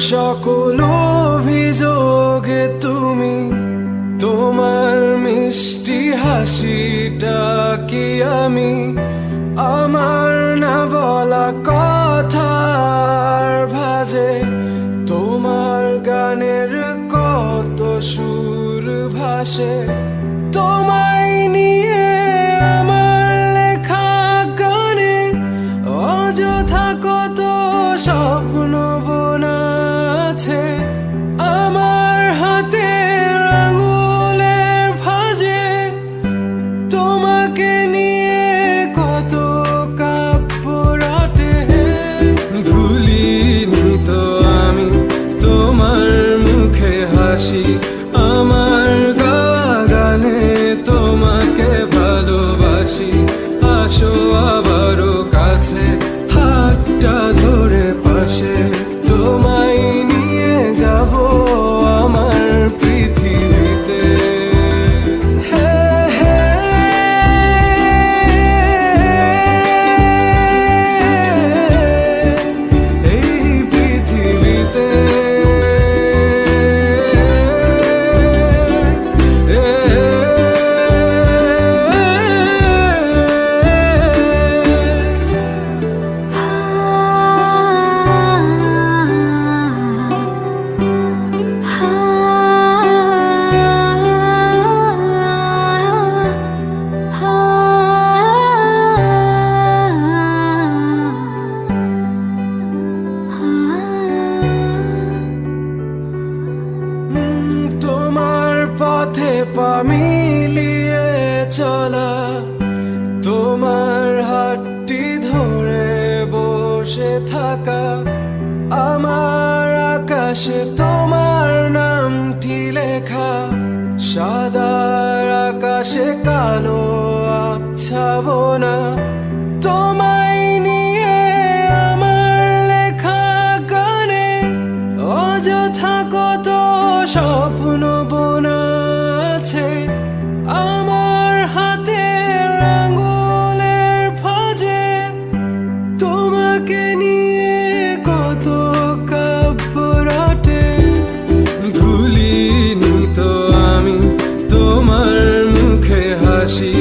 সকল অভিযোগ তুমি তোমার মিষ্টি হাসিটা কি আমি? আমার না বলা কথার আছে আমার হাতে আঙুলের ভাজে। তোমাকে নিয়ে কত কাপড়াটে ভুলিনি তো আমি তোমার মুখে হাসি, আমার পা মিলিয়ে চলা, তোমার হাতটি ধরে বসে থাকা, আমার আকাশে তোমার নামটি লেখা সাদার আকাশে কালো আচ্ছাবনা তোমায় নিয়ে আমার লেখা গানে অযথা কত স্বপ্ন তোমাকে নিয়ে কত কাব্য রটে। ভুলিনি তো আমি তোমার মুখে হাসি।